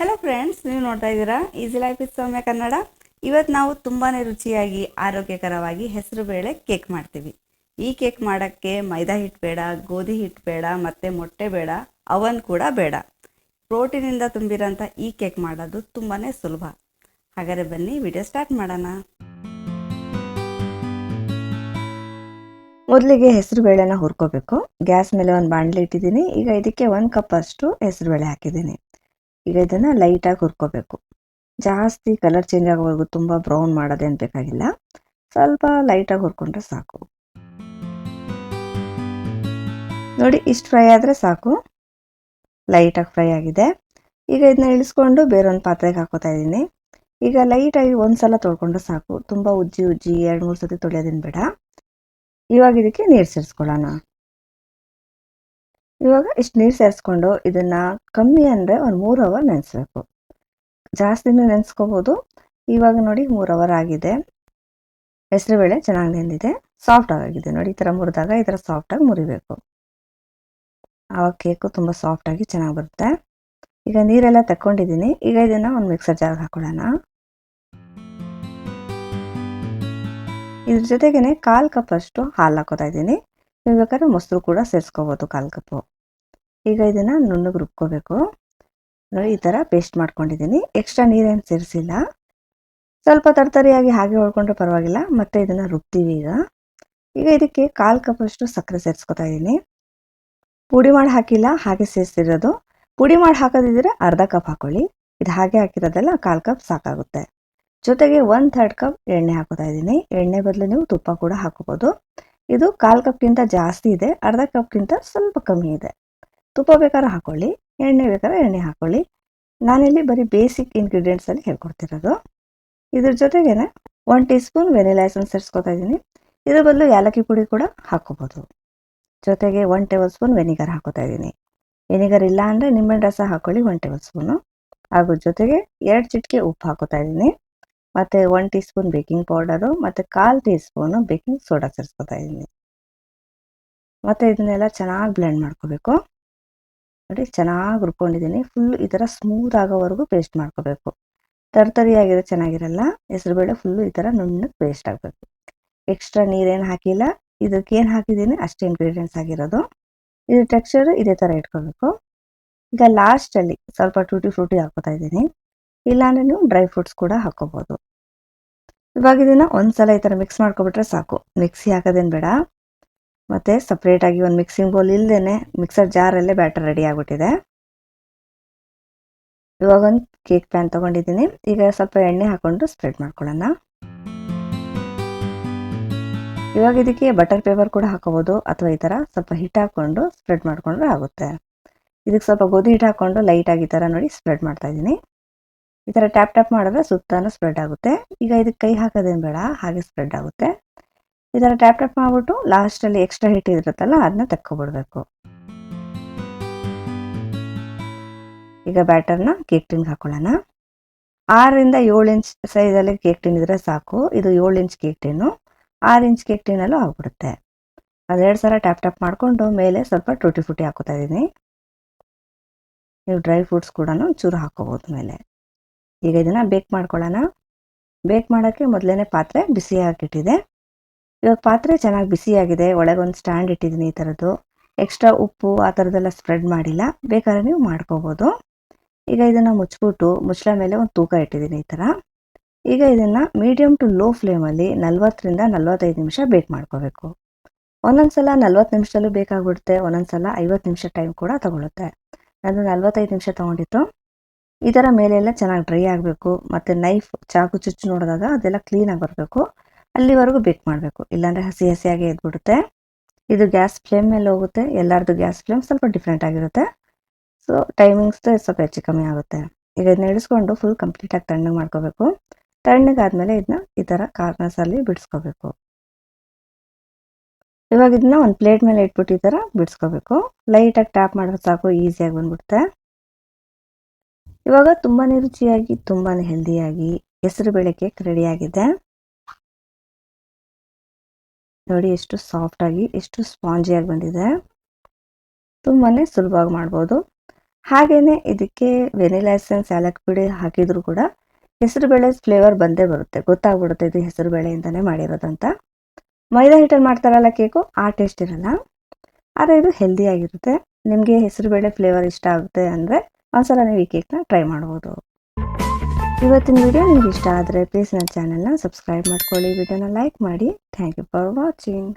Hello friends ನೀವು ನೋಡ್ತಾ ಇದ್ದೀರಾ easy life is Soumya Kannada ಇವತ್ತು ನಾವು ತುಂಬಾ ರುಚಿಯಾಗಿ, ಆರೋಗ್ಯಕರವಾಗಿ ಹೆಸರು ಬೇಳೆ ಕೇಕ್ ಮಾಡ್ತೀವಿ. ಈ ಕೇಕ್ ಮಾಡೋಕ್ಕೆ ಮೈದಾ ಹಿಟ್ಟು ಬೇಡ, ಗೋಧಿ ಹಿಟ್ಟು ಬೇಡ, ಮತ್ತು ಮೊಟ್ಟೆ ಬೇಡ ಅವನ್ ಕೂಡ ಬೇಡ. ಪ್ರೋಟೀನಿಂದ ತುಂಬಿರೋಂಥ ಈ ಕೇಕ್ ಮಾಡೋದು ತುಂಬಾ ಸುಲಭ. ಹಾಗಾದರೆ ಬನ್ನಿ ವಿಡಿಯೋ ಸ್ಟಾರ್ಟ್ ಮಾಡೋಣ. ಮೊದಲಿಗೆ ಹೆಸರು ಬೇಳೆನ ಹುರ್ಕೋಬೇಕು. ಗ್ಯಾಸ್ ಮೇಲೆ ಒಂದು ಬಾಣಲೆ ಇಟ್ಟಿದ್ದೀನಿ. ಈಗ ಇದಕ್ಕೆ ಒಂದು ಕಪ್ ಅಷ್ಟು ಹೆಸರು ಬೇಳೆ ಹಾಕಿದ್ದೀನಿ. ಈಗ ಇದನ್ನು ಲೈಟಾಗಿ ಹುರ್ಕೋಬೇಕು. ಜಾಸ್ತಿ ಕಲರ್ ಚೇಂಜ್ ಆಗೋವರೆಗೂ ತುಂಬ ಬ್ರೌನ್ ಮಾಡೋದೇನು ಬೇಕಾಗಿಲ್ಲ. ಸ್ವಲ್ಪ ಲೈಟಾಗಿ ಹುರ್ಕೊಂಡ್ರೆ ಸಾಕು. ನೋಡಿ, ಇಷ್ಟು ಫ್ರೈ ಆದರೆ ಸಾಕು. ಲೈಟಾಗಿ ಫ್ರೈ ಆಗಿದೆ. ಈಗ ಇದನ್ನ ಇಳಿಸ್ಕೊಂಡು ಬೇರೊಂದು ಪಾತ್ರೆಗೆ ಹಾಕೋತಾ ಇದ್ದೀನಿ. ಈಗ ಲೈಟಾಗಿ ಒಂದು ಸಲ ತೊಳ್ಕೊಂಡ್ರೆ ಸಾಕು. ತುಂಬ ಉಜ್ಜಿ ಉಜ್ಜಿ ಎರಡು ಮೂರು ಸತಿ ತೊಳೆಯೋದೇನು ಬೇಡ. ಇವಾಗ ಇದಕ್ಕೆ ನೀರು ಸೇರಿಸ್ಕೊಳ್ಳೋಣ. ಇವಾಗ ಇಷ್ಟು ನೀರು ಸೇರಿಸ್ಕೊಂಡು ಇದನ್ನ ಕಮ್ಮಿ ಅಂದರೆ ಒಂದು ಮೂರು ಅವರ್ ನೆನೆಸ್ಬೇಕು. ಜಾಸ್ತಿನೂ ನೆನೆಸ್ಕೋಬೋದು. ಇವಾಗ ನೋಡಿ ಮೂರು ಅವರ್ ಆಗಿದೆ. ಹೆಸರುಬೇಳೆ ಚೆನ್ನಾಗಿ ನೆಂದಿದೆ. ಸಾಫ್ಟ್ ಆಗಿದೆ ನೋಡಿ, ಈ ಥರ ಮುರಿದಾಗ ಈ ಥರ ಸಾಫ್ಟಾಗಿ ಮುರಿಬೇಕು. ಆವಾಗ ಕೇಕು ತುಂಬ ಸಾಫ್ಟಾಗಿ ಚೆನ್ನಾಗಿ ಬರುತ್ತೆ. ಈಗ ನೀರೆಲ್ಲ ತಕ್ಕೊಂಡಿದ್ದೀನಿ ಈಗ ಇದನ್ನು ಒಂದು ಮಿಕ್ಸರ್ ಜಾರ್ಗೆ ಹಾಕೊಳ್ಳೋಣ. ಇದ್ರ ಜೊತೆಗೇನೆ ಕಾಲು ಕಪ್ ಅಷ್ಟು ಹಾಲು ಹಾಕೋತಾ ಇದ್ದೀನಿ. ನೀವು ಬೇಕಾದ್ರೆ ಮೊಸರು ಕೂಡ ಸೇರಿಸ್ಕೋಬೋದು ಕಾಲು ಕಪ್ಪು. ಈಗ ಇದನ್ನು ನುಣ್ಣಗೆ ರುಬ್ಕೋಬೇಕು. ನೋಡಿ, ಈ ಥರ ಪೇಸ್ಟ್ ಮಾಡ್ಕೊಂಡಿದ್ದೀನಿ. ಎಕ್ಸ್ಟ್ರಾ ನೀರೇನು ಸೇರಿಸಿಲ್ಲ. ಸ್ವಲ್ಪ ತರತರಿಯಾಗಿ ಹಾಗೆ ಹೊಳ್ಕೊಂಡ್ರೆ ಪರವಾಗಿಲ್ಲ. ಮತ್ತೆ ಇದನ್ನು ರುಬ್ತೀವಿ ಈಗ. ಈಗ ಇದಕ್ಕೆ ಕಾಲು ಕಪ್ಪಷ್ಟು ಸಕ್ಕರೆ ಸೇರಿಸ್ಕೊತಾ ಇದ್ದೀನಿ ಪುಡಿ ಮಾಡಿ ಹಾಕಿಲ್ಲ, ಹಾಗೆ ಸೇರಿಸಿರೋದು. ಪುಡಿ ಮಾಡಿ ಹಾಕೋದಿದ್ರೆ ಅರ್ಧ ಕಪ್ ಹಾಕೊಳ್ಳಿ. ಇದು ಹಾಗೆ ಹಾಕಿರೋದೆಲ್ಲ ಕಾಲು ಕಪ್ ಸಾಕಾಗುತ್ತೆ. ಜೊತೆಗೆ ಒನ್ ಥರ್ಡ್ ಕಪ್ ಎಣ್ಣೆ ಹಾಕೋತಾ ಇದ್ದೀನಿ ಎಣ್ಣೆ ಬದಲು ನೀವು ತುಪ್ಪ ಕೂಡ ಹಾಕೋಬೋದು ಇದು ಕಾಲು ಕಪ್ಗಿಂತ ಜಾಸ್ತಿ ಇದೆ, ಅರ್ಧ ಕಪ್ಗಿಂತ ಸ್ವಲ್ಪ ಕಮ್ಮಿ ಇದೆ. ತುಪ್ಪ ಬೇಕಾದ್ರೆ ಹಾಕೊಳ್ಳಿ, ಎಣ್ಣೆ ಬೇಕಾದ್ರೆ ಎಣ್ಣೆ ಹಾಕೊಳ್ಳಿ. ನಾನಿಲ್ಲಿ ಬರೀ ಬೇಸಿಕ್ ಇಂಗ್ರೀಡಿಯೆಂಟ್ಸಲ್ಲಿ ಹೇಳ್ಕೊಡ್ತಿರೋದು. ಇದ್ರ ಜೊತೆಗೇನೆ one teaspoon vanilla essence ಸೇರಿಸ್ಕೊತಾ ಇದ್ದೀನಿ. ಇದ್ರ ಬದಲು ಏಲಕ್ಕಿ ಪುಡಿ ಕೂಡ ಹಾಕೋಬೋದು ಜೊತೆಗೆ ಒನ್ ಟೇಬಲ್ ಸ್ಪೂನ್ ವೆನಿಗರ್ ಹಾಕೋತಾ ಇದ್ದೀನಿ. ವೆನಿಗರ್ ಇಲ್ಲ ಅಂದರೆ ನಿಂಬೆಹಣ್ಣು ರಸ ಹಾಕೊಳ್ಳಿ ಒನ್ ಟೇಬಲ್ ಸ್ಪೂನು. ಹಾಗೂ ಜೊತೆಗೆ ಎರಡು ಚಿಟಿಕೆ ಉಪ್ಪು ಹಾಕೋತಾ ಇದ್ದೀನಿ. ಮತ್ತು one teaspoon baking powder ಮತ್ತು ಕಾಲು ಟೀ ಸ್ಪೂನು ಬೇಕಿಂಗ್ ಸೋಡಾ ಸೇರಿಸ್ಕೊತಾ ಇದ್ದೀನಿ. ಮತ್ತು ಇದನ್ನೆಲ್ಲ ಚೆನ್ನಾಗಿ ಬ್ಲೆಂಡ್ ಮಾಡ್ಕೋಬೇಕು. ನೋಡಿ, ಚೆನ್ನಾಗಿ ರುಬ್ಕೊಂಡಿದ್ದೀನಿ. ಫುಲ್ ಈ ಥರ ಸ್ಮೂತ್ ಆಗೋವರೆಗೂ ಪೇಸ್ಟ್ ಮಾಡ್ಕೋಬೇಕು. ತರ್ತರಿಯಾಗಿದೆ, ಚೆನ್ನಾಗಿರಲ್ಲ. ಹೆಸರುಬೇಳೆ ಫುಲ್ಲು ಈ ಥರ ನುಣ್ಣಗೆ ಪೇಸ್ಟ್ ಆಗಬೇಕು. ಎಕ್ಸ್ಟ್ರಾ ನೀರೇನು ಹಾಕಿಲ್ಲ. ಇದಕ್ಕೆ ಏನು ಹಾಕಿದ್ದೀನಿ? ಅಷ್ಟೇ ಇಂಗ್ರೀಡಿಯೆಂಟ್ಸ್ ಆಗಿರೋದು. ಇದು ಟೆಕ್ಸ್ಚರ್ ಇದೇ ಥರ ಇಟ್ಕೋಬೇಕು. ಈಗ ಲಾಸ್ಟಲ್ಲಿ ಸ್ವಲ್ಪ ಟೂಟಿ ಫ್ರೂಟಿ ಹಾಕ್ಕೋತಾ ಇದ್ದೀನಿ. ಇಲ್ಲಾಂದರೆ ನೀವು ಡ್ರೈ ಫ್ರೂಟ್ಸ್ ಕೂಡ ಹಾಕೋಬೋದು. ಇವಾಗ ಇದನ್ನು ಒಂದ್ಸಲ ಈ ಥರ ಮಿಕ್ಸ್ ಮಾಡ್ಕೊಬಿಟ್ರೆ ಸಾಕು. ಮಿಕ್ಸಿ ಹಾಕೋದೇನು ಬೇಡ. ಮತ್ತು ಸಪ್ರೇಟಾಗಿ ಒಂದು ಮಿಕ್ಸಿಂಗ್ ಬೌಲ್ ಇಲ್ಲದೇ ಮಿಕ್ಸರ್ ಜಾರಲ್ಲೇ ಬ್ಯಾಟರ್ ರೆಡಿ ಆಗಿಬಿಟ್ಟಿದೆ. ಇವಾಗ ಒಂದು ಕೇಕ್ ಪ್ಯಾನ್ ತೊಗೊಂಡಿದ್ದೀನಿ. ಈಗ ಸ್ವಲ್ಪ ಎಣ್ಣೆ ಹಾಕ್ಕೊಂಡು ಸ್ಪ್ರೆಡ್ ಮಾಡ್ಕೊಳ್ಳೋಣ. ಇವಾಗ ಇದಕ್ಕೆ ಬಟರ್ ಪೇಪರ್ ಕೂಡ ಹಾಕೋಬೋದು. ಅಥವಾ ಈ ಥರ ಸ್ವಲ್ಪ ಹಿಟ್ ಹಾಕ್ಕೊಂಡು ಸ್ಪ್ರೆಡ್ ಮಾಡಿಕೊಂಡ್ರೆ ಆಗುತ್ತೆ. ಇದಕ್ಕೆ ಸ್ವಲ್ಪ ಗೋಧಿ ಹಿಟ್ಟು ಹಾಕ್ಕೊಂಡು ಲೈಟಾಗಿ ಈ ಥರ ನೋಡಿ ಸ್ಪ್ರೆಡ್ ಮಾಡ್ತಾ ಇದ್ದೀನಿ. ಈ ಥರ ಟ್ಯಾಪ್ ಟ್ಯಾಪ್ ಮಾಡಿದ್ರೆ ಸುತ್ತಾನು ಸ್ಪ್ರೆಡ್ ಆಗುತ್ತೆ. ಈಗ ಇದಕ್ಕೆ ಕೈ ಹಾಕೋದೇನು ಬೇಡ, ಹಾಗೆ ಸ್ಪ್ರೆಡ್ ಆಗುತ್ತೆ. ಈ ಥರ ಟ್ಯಾಪ್ ಟ್ಯಾಪ್ ಮಾಡಿಬಿಟ್ಟು ಲಾಸ್ಟಲ್ಲಿ ಎಕ್ಸ್ಟ್ರಾ ಹಿಟ್ ಇರುತ್ತಲ್ಲ ಅದನ್ನ ತಕ್ಕೊಬಿಡ್ಬೇಕು. ಈಗ ಬ್ಯಾಟರ್ನ ಕೇಕ್ ಟಿನ್ಗೆ ಹಾಕೊಳ್ಳೋಣ. ಆರರಿಂದ ಏಳು ಇಂಚ್ ಸೈಜಲ್ಲಿ ಕೇಕ್ ಟಿನ್ ಇದ್ರೆ ಸಾಕು. ಇದು ಏಳು ಇಂಚ್ ಕೇಕ್ ಟಿನ್ನು ಆರು ಇಂಚ್ ಕೇಕ್ ಟಿನ್ನಲ್ಲೂ ಆಗ್ಬಿಡುತ್ತೆ. ಅದೆರಡು ಸಲ ಟ್ಯಾಪ್ ಟ್ಯಾಪ್ ಮಾಡಿಕೊಂಡು ಮೇಲೆ ಸ್ವಲ್ಪ ಟೂಟಿ ಫುಟಿ ಹಾಕೋತಾ ಇದ್ದೀನಿ ನೀವು ಡ್ರೈ ಫ್ರೂಟ್ಸ್ ಕೂಡ ಚೂರು ಹಾಕೋಬೋದು ಮೇಲೆ. ಈಗ ಇದನ್ನು ಬೇಕ್ ಮಾಡ್ಕೊಳ್ಳೋಣ. ಬೇಕ್ ಮಾಡೋಕ್ಕೆ ಮೊದಲೇ ಪಾತ್ರೆ ಬಿಸಿ ಹಾಕಿಟ್ಟಿದೆ ಇವಾಗ ಪಾತ್ರೆ ಚೆನ್ನಾಗಿ ಬಿಸಿಯಾಗಿದೆ. ಒಳಗೊಂದು ಸ್ಟ್ಯಾಂಡ್ ಇಟ್ಟಿದ್ದೀನಿ ಈ ಥರದ್ದು ಎಕ್ಸ್ಟ್ರಾ ಉಪ್ಪು ಆ ಥರದ್ದೆಲ್ಲ ಸ್ಪ್ರೆಡ್ ಮಾಡಿಲ್ಲ. ಬೇಕಾದ್ರೆ ನೀವು ಮಾಡ್ಕೋಬೋದು. ಈಗ ಇದನ್ನು ಮುಚ್ಬಿಟ್ಟು ಮುಚ್ಚಳ ಮೇಲೆ ಒಂದು ತೂಕ ಇಟ್ಟಿದ್ದೀನಿ ಈ ಥರ ಈಗ ಇದನ್ನು ಮೀಡಿಯಮ್ ಟು ಲೋ ಫ್ಲೇಮಲ್ಲಿ ನಲ್ವತ್ತರಿಂದ ನಲ್ವತ್ತೈದು ನಿಮಿಷ ಬೇಕ್ ಮಾಡ್ಕೋಬೇಕು. ಒಂದೊಂದು ಸಲ ನಲ್ವತ್ತು ನಿಮಿಷದಲ್ಲೂ ಬೇಕಾಗ್ಬಿಡುತ್ತೆ. ಒಂದೊಂದು ಸಲ ಐವತ್ತು ನಿಮಿಷ ಟೈಮ್ ಕೂಡ ತೊಗೊಳುತ್ತೆ. ನಾನು ನಲ್ವತ್ತೈದು ನಿಮಿಷ ತೊಗೊಂಡಿತ್ತು ಈ ಥರ ಮೇಲೆಲ್ಲ ಚೆನ್ನಾಗಿ ಡ್ರೈ ಆಗಬೇಕು, ಮತ್ತು ನೈಫ್ ಚಾಕು ಚುಚ್ಚು ನೋಡಿದಾಗ ಅದೆಲ್ಲ ಕ್ಲೀನಾಗಿ ಬರಬೇಕು. ಅಲ್ಲಿವರೆಗೂ ಬೇಕ್ ಮಾಡಬೇಕು. ಇಲ್ಲಾಂದರೆ ಹಸಿ ಹಸಿಯಾಗಿ ಎದ್ಬಿಡುತ್ತೆ. ಇದು ಗ್ಯಾಸ್ ಫ್ಲೇಮ್ ಮೇಲೆ ಹೋಗುತ್ತೆ. ಎಲ್ಲರದ್ದು ಗ್ಯಾಸ್ ಫ್ಲೇಮ್ ಸ್ವಲ್ಪ ಡಿಫ್ರೆಂಟ್ ಆಗಿರುತ್ತೆ. ಸೊ ಟೈಮಿಂಗ್ಸ್ ಸ್ವಲ್ಪ ಹೆಚ್ಚು ಕಮ್ಮಿ ಆಗುತ್ತೆ. ಈಗ ಇದನ್ನ ಇಳಿಸ್ಕೊಂಡು ಫುಲ್ ಕಂಪ್ಲೀಟಾಗಿ ತಣ್ಣಗೆ ಮಾಡ್ಕೋಬೇಕು. ತಣ್ಣಗಾದ್ಮೇಲೆ ಇದನ್ನ ಈ ಥರ ಕಾರ್ನರ್ಸಲ್ಲಿ ಬಿಡಿಸ್ಕೋಬೇಕು. ಇವಾಗ ಇದನ್ನ ಒಂದು ಪ್ಲೇಟ್ ಮೇಲೆ ಇಟ್ಬಿಟ್ಟು ಈ ಥರ ಬಿಡಿಸ್ಕೋಬೇಕು. ಲೈಟಾಗಿ ಟ್ಯಾಪ್ ಮಾಡಿದ್ರೆ ಸಾಕು ಈಸಿಯಾಗಿ ಬಂದ್ಬಿಡುತ್ತೆ. ಇವಾಗ ತುಂಬಾ ರುಚಿಯಾಗಿ ತುಂಬಾ ಹೆಲ್ದಿಯಾಗಿ ಹೆಸರು ಬೇಳೆ ಕೇಕ್ ರೆಡಿಯಾಗಿದೆ ನೋಡಿ ಎಷ್ಟು ಸಾಫ್ಟಾಗಿ ಎಷ್ಟು ಸ್ಪಾಂಜಿಯಾಗಿ ಬಂದಿದೆ. ತುಂಬಾ ಸುಲಭವಾಗಿ ಮಾಡ್ಬೋದು. ಹಾಗೆಯೇ ಇದಕ್ಕೆ ವೆನಿಲಾ ಎಸೆನ್ಸ್ ಏಲಕ್ಕಿ ಪುಡಿ ಹಾಕಿದರೂ ಕೂಡ ಹೆಸರುಬೇಳೆ ಫ್ಲೇವರ್ ಬಂದೇ ಬರುತ್ತೆ. ಗೊತ್ತಾಗ್ಬಿಡುತ್ತೆ ಇದು ಹೆಸರುಬೇಳೆಯಿಂದನೇ ಮಾಡಿರೋದಂತ. ಮೈದಾ ಹಿಟ್ಟಲ್ಲಿ ಮಾಡ್ತಾರಲ್ಲ ಕೇಕು ಆ ಟೇಸ್ಟ್ ಇರಲ್ಲ. ಆದರೆ ಇದು ಹೆಲ್ದಿಯಾಗಿರುತ್ತೆ ನಿಮಗೆ ಹೆಸರುಬೇಳೆ ಫ್ಲೇವರ್ ಇಷ್ಟ ಆಗುತ್ತೆ ಅಂದರೆ ಒಂದ್ಸಲ ನೀವು ಈ ಕೇಕ್ನ ಟ್ರೈ ಮಾಡ್ಬೋದು. ಇವತ್ತಿನ ವಿಡಿಯೋ ನಿಮ್ಗೆ ಇಷ್ಟ ಆದರೆ ಪ್ಲೀಸ್ ನನ್ನ ಚಾನಲ್ನ ಸಬ್ಸ್ಕ್ರೈಬ್ ಮಾಡ್ಕೊಳ್ಳಿ ವಿಡಿಯೋನ ಲೈಕ್ ಮಾಡಿ. Thank you for watching